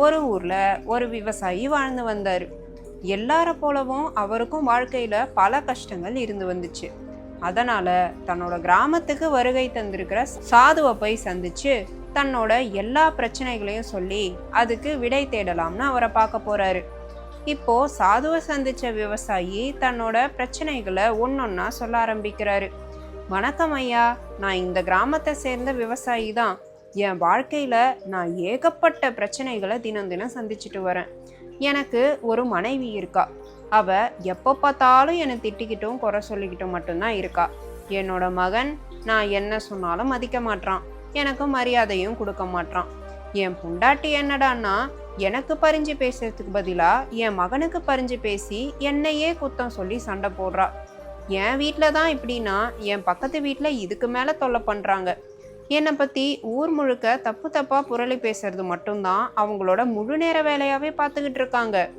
ஒரு ஊரில் ஒரு விவசாயி வாழ்ந்து வந்தார். எல்லார போலவும் அவருக்கும் வாழ்க்கையில் பல கஷ்டங்கள் இருந்து வந்துச்சு. அதனால் தன்னோட கிராமத்துக்கு வருகை தந்திருக்கிற சாதுவை போய் சந்திச்சு தன்னோட எல்லா பிரச்சனைகளையும் சொல்லி அதுக்கு விடை தேடலாம்னு அவரை பார்க்க போகிறாரு இப்போ சாதுவை சந்திச்ச விவசாயி தன்னோட பிரச்சனைகளை ஒன்னொன்னா சொல்ல ஆரம்பிக்கிறாரு. வணக்கம் ஐயா நான் இந்த கிராமத்தை சேர்ந்த விவசாயி தான். என் வாழ்க்கையில் நான் ஏகப்பட்ட பிரச்சனைகளை தினம் தினம் சந்திச்சுட்டு வரேன். எனக்கு ஒரு மனைவி இருக்கா. அவ எப்போ பார்த்தாலும் என்னை திட்டிக்கிட்டும் குறை சொல்லிக்கிட்டும் மட்டும்தான் இருக்கா. என்னோட மகன் நான் என்ன சொன்னாலும் மதிக்க மாட்றான். எனக்கு மரியாதையும் கொடுக்க மாட்றான். என் பொண்டாட்டி என்னடான்னா எனக்கு பறிஞ்சு பேசுறதுக்கு பதிலாக என் மகனுக்கு பறிஞ்சு பேசி என்னையே குத்தம் சொல்லி சண்டை போடுறா. என் வீட்டில் தான் இப்படின்னா என் பக்கத்து வீட்டில் இதுக்கு மேலே தொல்லை பண்ணுறாங்க என்னை பற்றி ஊர் முழுக்க தப்பு தப்பாக புரளி பேசுறது மட்டும்தான் அவங்களோட முழு நேர வேலையாகவே பார்த்துக்கிட்டு இருக்காங்க.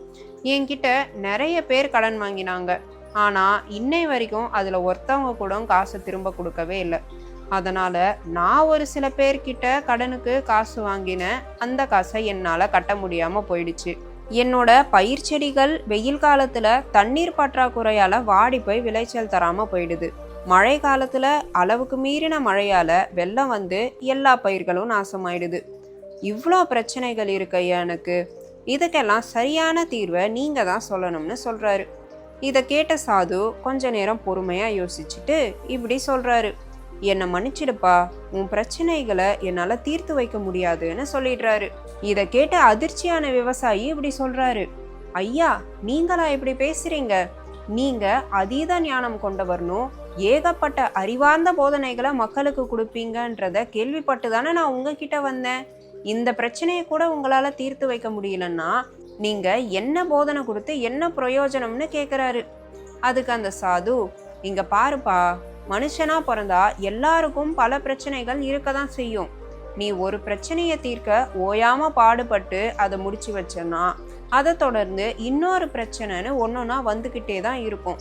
என்கிட்ட நிறைய பேர் கடன் வாங்கினாங்க. ஆனால் இன்னை வரைக்கும் அதில் ஒருத்தவங்க கூட காசை திரும்ப கொடுக்கவே இல்லை. அதனால் நான் ஒரு சில பேர்கிட்ட கடனுக்கு காசு வாங்கினேன் அந்த காசை என்னால் கட்ட முடியாமல் போயிடுச்சு. என்னோட பயிர் செடிகள் வெயில் காலத்தில் தண்ணீர் பற்றாக்குறையால் வாடி போய் விளைச்சல் தராமல் போயிடுது. மழை காலத்தில் அளவுக்கு மீறின மழையால் வெள்ளம் வந்து எல்லா பயிர்களும் நாசமாயிடுது. இவ்வளோ பிரச்சனைகள் இருக்கு ஐயா எனக்கு. இதுக்கெல்லாம் சரியான தீர்வை நீங்கள் தான் சொல்லணும்னு சொல்கிறாரு இதை கேட்ட சாது கொஞ்ச நேரம் பொறுமையாக யோசிச்சுட்டு இப்படி சொல்கிறாரு என்னை மன்னிச்சிடுப்பா உன் பிரச்சனைகளை என்னால் தீர்த்து வைக்க முடியாதுன்னு சொல்லிடுறாரு. இதை கேட்ட அதிர்ச்சியான விவசாயி இப்படி சொல்கிறாரு ஐயா நீங்களா இப்படி பேசுகிறீங்க நீங்கள் அதீத ஞானம் கொண்டவர்னும் ஏகப்பட்ட அறிவார்ந்த போதனைகளை மக்களுக்கு கொடுப்பீங்கன்றத கேள்விப்பட்டு தானே நான் உங்ககிட்ட வந்தேன். இந்த பிரச்சனையை கூட உங்களால் தீர்த்து வைக்க முடியலன்னா நீங்கள் என்ன போதனை கொடுத்து என்ன பிரயோஜனம்னு கேட்குறாரு அதுக்கு அந்த சாது இங்கே பாருப்பா மனுஷனா பிறந்தா எல்லாருக்கும் பல பிரச்சனைகள் இருக்க தான் செய்யும். நீ ஒரு பிரச்சனையை தீர்க்க ஓயாமல் பாடுபட்டு அதை முடிச்சு வச்சனா அதை தொடர்ந்து இன்னொரு பிரச்சனைன்னு ஒன்னொன்னா வந்துக்கிட்டே தான் இருக்கும்.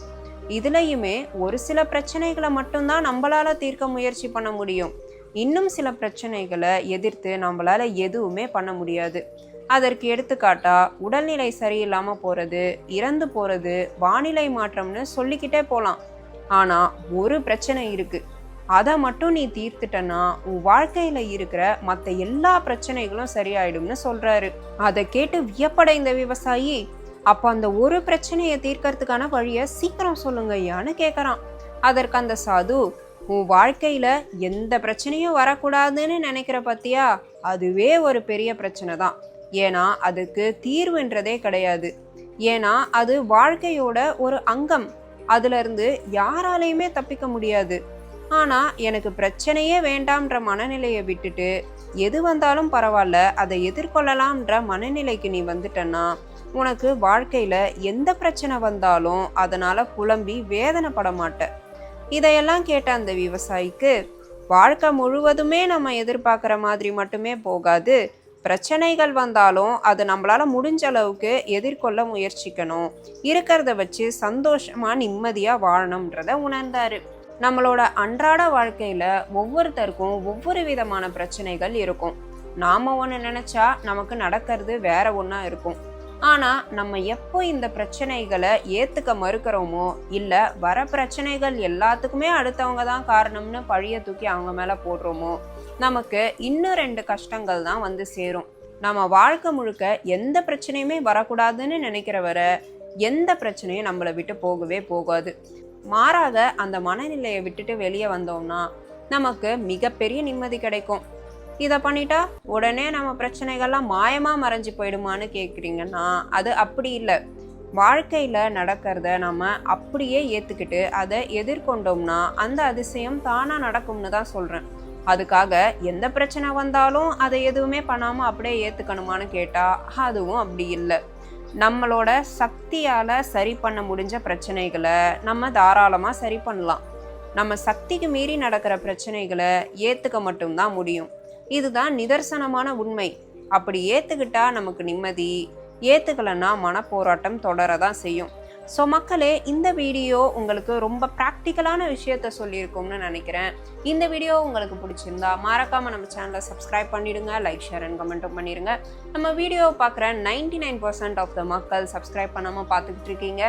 இதுலையுமே ஒரு சில பிரச்சனைகளை மட்டும்தான் நம்மளால் தீர்க்க முயற்சி பண்ண முடியும். இன்னும் சில பிரச்சனைகளை எதிர்த்து நம்மளால் எதுவுமே பண்ண முடியாது. அதற்கு எடுத்துக்காட்டா உடல்நிலை சரியில்லாமல் போகிறது இறந்து போகிறது வானிலை மாற்றம்னு சொல்லிக்கிட்டே போகலாம் ஆனால் ஒரு பிரச்சனை இருக்குது அதை மட்டும் நீ தீர்த்துட்டனா உன் வாழ்க்கையில இருக்கிற மற்ற எல்லா பிரச்சனைகளும் சரியாயிடும்னு சொல்றாரு. அதை கேட்டு வியப்படைந்த விவசாயி. அப்ப அந்த ஒரு பிரச்சனையை தீர்க்கறதுக்கான வழிய சீக்கிரம் சொல்லுங்க ஐயான்னு கேக்குறான். அதற்கு அந்த சாது உன் வாழ்க்கையில எந்த பிரச்சனையும் வரக்கூடாதுன்னு நினைக்கிற பத்தியா? அதுவே ஒரு பெரிய பிரச்சனை தான். ஏன்னா அதுக்கு தீர்வுன்றதே கிடையாது. ஏன்னா அது வாழ்க்கையோட ஒரு அங்கம். அதுல இருந்து யாராலையுமே தப்பிக்க முடியாது. ஆனால் எனக்கு பிரச்சனையே வேண்டாம்ன்ற மனநிலையை விட்டுட்டு எது வந்தாலும் பரவாயில்ல அதை எதிர்கொள்ளலாம்ன்ற மனநிலைக்கு நீ வந்துட்டன்னா உனக்கு வாழ்க்கையில் எந்த பிரச்சனை வந்தாலும் அதனால் புலம்பி வேதனைப்பட மாட்ட. இதையெல்லாம் கேட்ட அந்த விவசாயிக்கு வாழ்க்கை முழுவதுமே நம்ம எதிர்பார்க்குற மாதிரி மட்டுமே போகாது பிரச்சனைகள் வந்தாலும் அது நம்மளால் முடிஞ்ச அளவுக்கு எதிர்கொள்ள முயற்சிக்கணும். இருக்கிறத வச்சு சந்தோஷமாக நிம்மதியாக வாழணுன்றதை உணர்ந்தாரு. நம்மளோட அன்றாட வாழ்க்கையில் ஒவ்வொருத்தருக்கும் ஒவ்வொரு விதமான பிரச்சனைகள் இருக்கும். நாம் ஒன்று நினச்சா நமக்கு நடக்கிறது வேற ஒன்றா இருக்கும். ஆனால் நம்ம எப்போ இந்த பிரச்சனைகளை ஏற்றுக்க மறுக்கிறோமோ இல்லை வர பிரச்சனைகள் எல்லாத்துக்குமே அடுத்தவங்க தான் காரணம்னு பழிய தூக்கி அவங்க மேலே போடுறோமோ நமக்கு இன்னும் ரெண்டு கஷ்டங்கள் தான் வந்து சேரும். நம்ம வாழ்க்கை முழுக்க எந்த பிரச்சனையுமே வரக்கூடாதுன்னு நினைக்கிற வர எந்த பிரச்சனையும் நம்மளை விட்டு போகவே போகாது. மாறாக அந்த மனநிலையை விட்டுட்டு வெளியே வந்தோம்னா நமக்கு மிகப்பெரிய நிம்மதி கிடைக்கும். இதை பண்ணிட்டா உடனே நம்ம பிரச்சனைகள்லாம் மாயமா மறைஞ்சு போயிடுமான்னு கேட்குறீங்கன்னா அது அப்படி இல்லை. வாழ்க்கையில நடக்கிறத நம்ம அப்படியே ஏத்துக்கிட்டு அதை எதிர்கொண்டோம்னா அந்த அதிசயம் தானா நடக்கும்னு தான் சொல்றேன். அதுக்காக எந்த பிரச்சனை வந்தாலும் அதை எதுவுமே பண்ணாமல் அப்படியே ஏற்றுக்கணுமான்னு கேட்டால் அதுவும் அப்படி இல்லை. நம்மளோட சக்தியால் சரி பண்ண முடிஞ்ச பிரச்சனைகளை நம்ம தாராளமாக சரி பண்ணலாம். நம்ம சக்திக்கு மீறி நடக்கிற பிரச்சனைகளை ஏற்றுக்க மட்டும்தான் முடியும். இதுதான் நிதர்சனமான உண்மை. அப்படி ஏற்றுக்கிட்டா நமக்கு நிம்மதி ஏற்றுக்கலைன்னா மனப்போராட்டம் தொடர தான் செய்யும். ஸோ மக்களே இந்த வீடியோ உங்களுக்கு ரொம்ப ப்ராக்டிக்கலான விஷயத்த சொல்லியிருக்கோம்னு நினைக்கிறேன். இந்த வீடியோ உங்களுக்கு பிடிச்சிருந்தா மறக்காமல் நம்ம சேனலை சப்ஸ்கிரைப் பண்ணிடுங்க லைக் ஷேர் அண்ட் கமெண்ட்டும் பண்ணிடுங்க. நம்ம வீடியோ பார்க்குற ninety nine percent of the மக்கள் சப்ஸ்கிரைப் பண்ணாமல் பார்த்துக்கிட்டு இருக்கீங்க.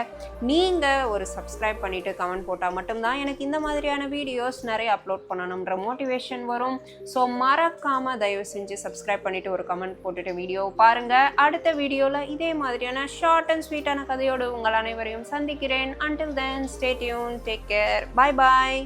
நீங்கள் ஒரு சப்ஸ்கிரைப் பண்ணிவிட்டு கமெண்ட் போட்டால் மட்டும்தான் எனக்கு இந்த மாதிரியான வீடியோஸ் நிறைய அப்லோட் பண்ணணுன்ற மோட்டிவேஷன் வரும். ஸோ மறக்காமல் தயவு செஞ்சு சப்ஸ்கிரைப் பண்ணிவிட்டு ஒரு கமெண்ட் போட்டுட்டு வீடியோ பாருங்கள் அடுத்த வீடியோவில் இதே மாதிரியான ஷார்ட் அண்ட் ஸ்வீட்டான கதையோடு உங்கள் அனைவரையும் சந்திக்கிறேன் until then stay tuned take care bye bye